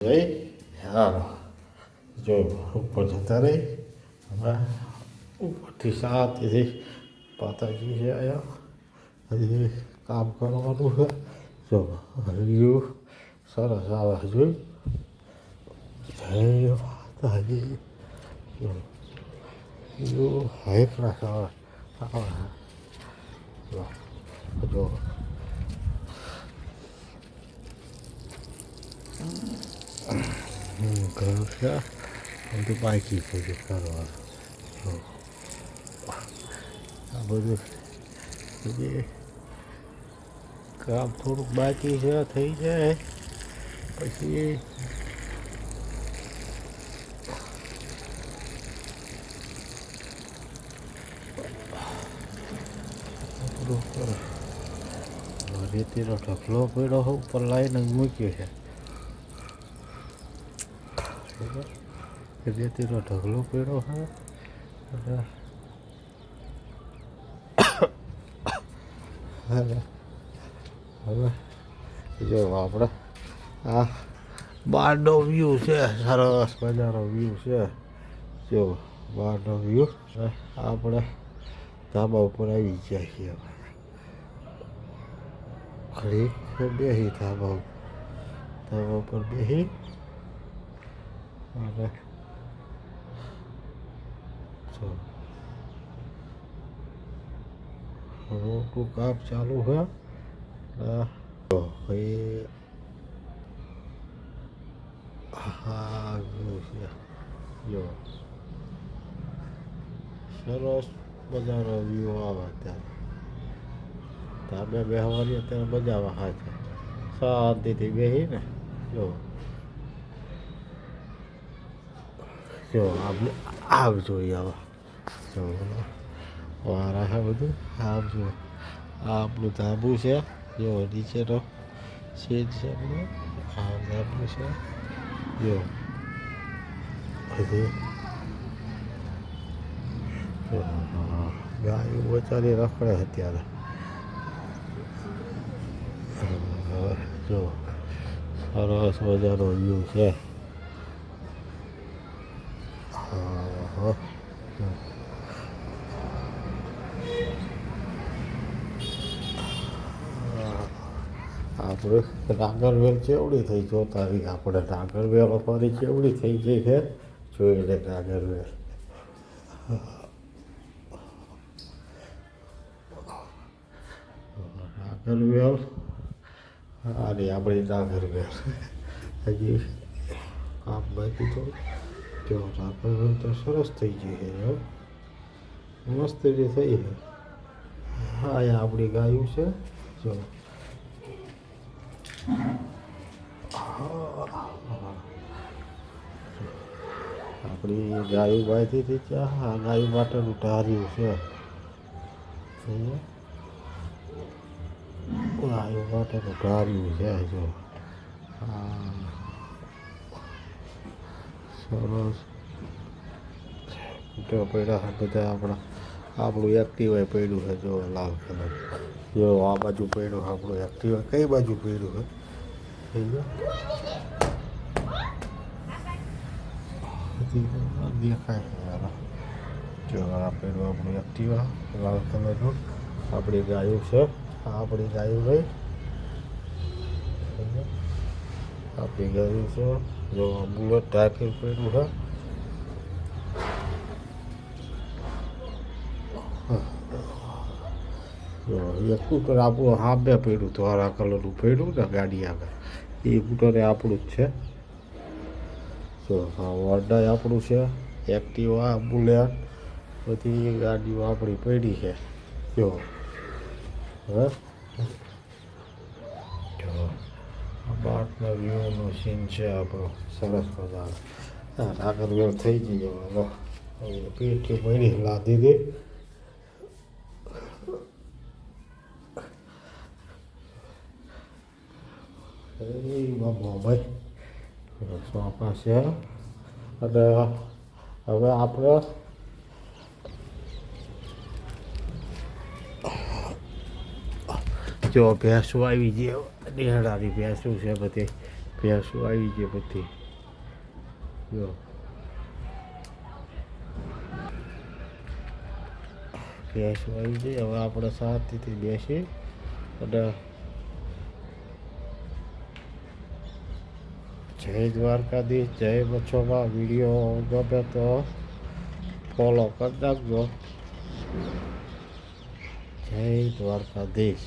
જઈ હા. જો ઉપર જતા રહી. હવે ઉપરથી શાંતિથી પાતાજી છે અહીંયા. હજી કામ કરવાનું છે. જો હરિયું સરસ આવે જોયું જય માતાજી. જો હે આવે જો. જો. ઘર છે બધું બાકી છે જે કરવાનું જો આ બધું હજી કામ થોડુંક બાકી છે થઈ જાય પછી રેતીનો ઢગલો પડ્યો ઉપર લાઈને મૂક્યો છે બરાબર? રેતીનો ઢગલો પડ્યો હે. અને હવે હવે જો આપણે આ બહારનો વ્યૂ છે, સરસ મજાનો વ્યૂ છે. જો બહારનો વ્યૂ આપણે ધાબા ઉપર આવી ગયા છીએ ખરી બેહી ધાબા ઉપર ધાબા ઉપર બેસી જો રોટનું કામ ચાલુ હે એ હા જો સરસ મજાનો વ્યૂ આવે અત્યારે તાબે બેહવાની અત્યારે મજા આવે હા છે શાંતિથી બેસીને જો જો આપણે આમ જોઈએ હવે. જો, વારા છે બધું. આવજો. આ આપણું ધાબુ છે. જો નીચેનો શેડ છે આપણું આ ધાબુ છે. જો, બધું. ગાયો બચારી રખડે અત્યારે. જો, સરસ મજાનો વ્યૂ છે. હા. આપણે નાગરવેલ ચેવડી થઈ જો તારી આપણે નાગરવેલ અમારી ચેવડી થઈ ગઈ છે. જોઈ લે નાગરવેલ નાગરવેલ આની આપણી નાગરવેલ હજી કામ બાકી તો જો નાગરવેલ તો સરસ થઈ ગઈ છે જો મસ્ત રીતે થઈ છે હા એ આપણી ગાયું છે જો આપણી ગાયું હતી ત્યાં હા ગાયું માટેનું ટાર્યું છે. ગાયું માટેનું ટાર્યું છે જો આ સરસ તો પડ્યા બધા આપણા. આપણું એક્ટિવા પડ્યું છે, જો લાલ કલર. જો આ બાજુ પડ્યું છે, આપણું એક્ટિવા કઈ બાજુ પડ્યું છે? દેખાય છે યાર. જો આ પેલું આપણું એક્ટિવા લાલ કલરનું આપણી ગાયું છે. આ આપણી ગાયું ગઈ આપણી ગાયું છે. જો બુલેટ ટાંકી પડ્યું છે. એક કૂટર આપણું હાબે પડ્યું હતું, હરા કલરનું પડ્યું ને ગાડી આગળ. એ કૂટરે આપણું જ છે. જો વરડાય આપણું છે એક્ટિવા બુલેટ બધી ગાડીઓ આપણી પડી છે. જો, હા? જો. આ બાટના વ્યૂનો સીન છે આપણો સરસ મજાનો. આગળ વેળ થઈ ગઈ હવે હવે પેટી પડી લાદી દે. ભાઈ સોફા છે. અને હવે આપણે જો ભેંસો આવી ગઈ નિહળાની ભેંસું છે બધી. ભેંસું આવી ગઈ બધી. જો. ભેંસો આવી જાય હવે આપણે શાંતિથી બેસી અને જય દ્વારકાધીશ, જય મચ્છોમાં. વીડિયો ગમે તો ફોલો કરી નાખજો. જય દ્વારકાધીશ.